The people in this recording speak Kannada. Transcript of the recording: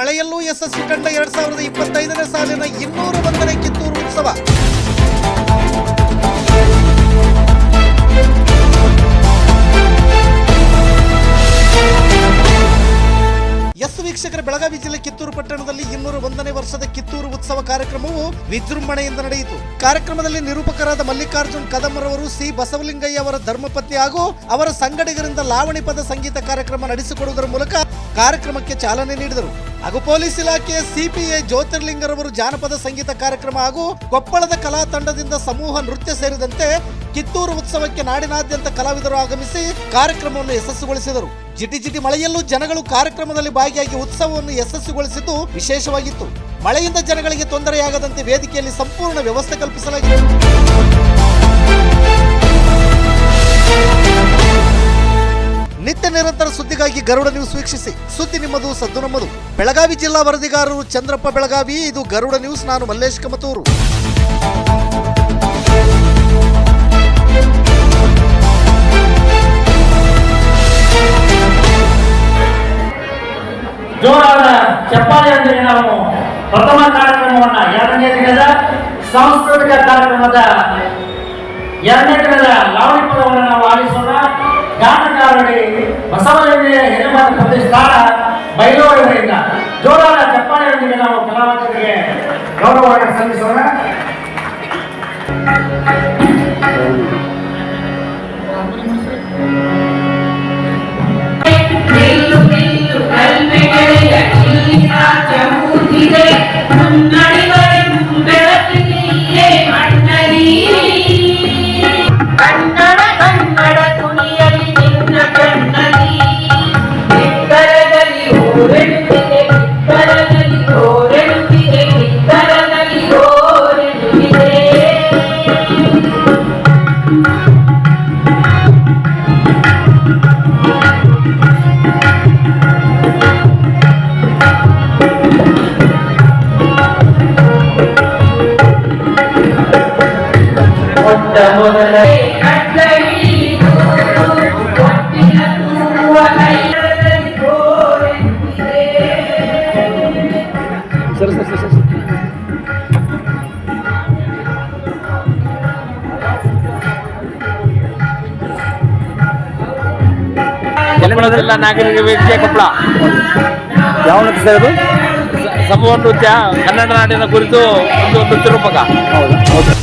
ಯಶಸ್ವಿ ಕಂಡ ಎರಡ್ ಸಾವಿರದ ಇಪ್ಪತ್ತೈದನೇ ಸಾಲಿನ ಇನ್ನೂರು ಒಂದನೇ ಕಿತ್ತೂರು ಉತ್ಸವ. ಎಸ್ ವೀಕ್ಷಕರ ಬೆಳಗಾವಿ ಜಿಲ್ಲೆ ಕಿತ್ತೂರು ಪಟ್ಟಣದಲ್ಲಿ ಇನ್ನೂರ ಒಂದನೇ ವರ್ಷದ ಕಿತ್ತೂರು ಉತ್ಸವ ಕಾರ್ಯಕ್ರಮವು ವಿಜೃಂಭಣೆಯಿಂದ ನಡೆಯಿತು. ಕಾರ್ಯಕ್ರಮದಲ್ಲಿ ನಿರೂಪಕರಾದ ಮಲ್ಲಿಕಾರ್ಜುನ್ ಕದಂಬರವರು ಸಿ ಬಸವಲಿಂಗಯ್ಯ ಅವರ ಧರ್ಮಪತ್ನಿ ಹಾಗೂ ಅವರ ಸಂಗಡಿಗರಿಂದ ಲಾವಣಿ ಪದ ಸಂಗೀತ ಕಾರ್ಯಕ್ರಮ ನಡೆಸಿಕೊಡುವುದರ ಮೂಲಕ ಕಾರ್ಯಕ್ರಮಕ್ಕೆ ಚಾಲನೆ ನೀಡಿದರು. ಹಾಗೂ ಪೊಲೀಸ್ ಇಲಾಖೆಯ ಸಿಪಿಐ ಜ್ಯೋತಿರ್ಲಿಂಗರವರು ಜಾನಪದ ಸಂಗೀತ ಕಾರ್ಯಕ್ರಮ ಹಾಗೂ ಕೊಪ್ಪಳದ ಕಲಾ ತಂಡದಿಂದ ಸಮೂಹ ನೃತ್ಯ ಸೇರಿದಂತೆ ಕಿತ್ತೂರು ಉತ್ಸವಕ್ಕೆ ನಾಡಿನಾದ್ಯಂತ ಕಲಾವಿದರು ಆಗಮಿಸಿ ಕಾರ್ಯಕ್ರಮವನ್ನು ಯಶಸ್ಸುಗೊಳಿಸಿದರು. ಜಿಟಿ ಜಿಟಿ ಮಳೆಯಲ್ಲೂ ಜನಗಳು ಕಾರ್ಯಕ್ರಮದಲ್ಲಿ ಭಾಗಿಯಾಗಿ ಉತ್ಸವವನ್ನು ಯಶಸ್ಸುಗೊಳಿಸಿದ್ದು ವಿಶೇಷವಾಗಿತ್ತು. ಮಳೆಯಿಂದ ಜನಗಳಿಗೆ ತೊಂದರೆಯಾಗದಂತೆ ವೇದಿಕೆಯಲ್ಲಿ ಸಂಪೂರ್ಣ ವ್ಯವಸ್ಥೆ ಕಲ್ಪಿಸಲಾಗಿದೆ. ನಿರಂತರ ಗರುಡ ನ್ಯೂಸ್ ವೀಕ್ಷಿಸಿ ಸುದ್ದಿ ನಿಮ್ಮದು, ಸದ್ದು ನಮ್ಮದು. ಬೆಳಗಾವಿ ಜಿಲ್ಲಾ ವರದಿಗಾರರು ಚಂದ್ರಪ್ಪ ಬೆಳಗಾವಿ, ಇದು ಗರುಡ ನ್ಯೂಸ್, ನಾನು ಮಲ್ಲೇಶ್ ಕಮತೂರು. ಜೋರಾದ ಚಪ್ಪಾಳೆಯೊಂದಿಗೆ ನಾವು ಪ್ರಥಮ ಕಾರ್ಯಕ್ರಮವನ್ನ ಎರಡನೇ ದಿನದ ಸಾಂಸ್ಕೃತಿಕ ಕಾರ್ಯಕ್ರಮದ ಎರಡನೇ ದಿನದ ಲಾವಣಿ ಪದವನ್ನು ಬಸವಲಿಂಗ ಹಿರೇಮಠ ಪ್ರತಿಷ್ಠಾನ ಬೈಲೂರಿನಿಂದ ಜೋರಾದ ಚಪ್ಪಾಳೆಯೊಂದಿಗೆ ನಾವು ಕಲಾವಂತರಿಗೆ ಗೌರವವನ್ನು ಸಲ್ಲಿಸೋಣ ಮೊಟ್ಟ ಮೊದಲ ನಾಗರಿಕ ವೇದಿಕೆ ಕೊಪ್ಪಳ? ಯಾವ ನೃತ್ಯ ಅದು? ಸಮೂಹ ನೃತ್ಯ ಕನ್ನಡ ನಾಡಿನ ಕುರಿತು ಒಂದು ನೃತ್ಯ ರೂಪಕ ಹೌದು ಹೌದು.